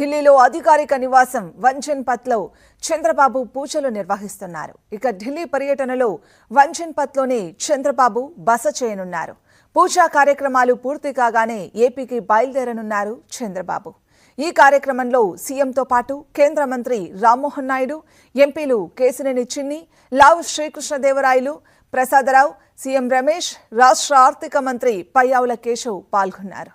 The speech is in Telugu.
ఢిల్లీలో అధికారిక నివాసం వంచన్పత్లో చంద్రబాబు పూజలు నిర్వహిస్తున్నారు. ఇక ఢిల్లీ పర్యటనలో వంచన్పత్లోనే చంద్రబాబు బస చేయనున్నారు. పూజా కార్యక్రమాలు పూర్తి కాగానే ఏపీకి బయలుదేరనున్నారు చంద్రబాబు. ఈ కార్యక్రమంలో సీఎంతో పాటు కేంద్ర మంత్రి రామ్మోహన్ నాయుడు ఎంపీలు కేసినేని చిన్ని లావు శ్రీకృష్ణదేవరాయలు ప్రసాదరావు సీఎం రమేష్ రాష్ట్ర ఆర్థిక మంత్రి పయ్యావుల కేశవ్ పాల్గొన్నారు.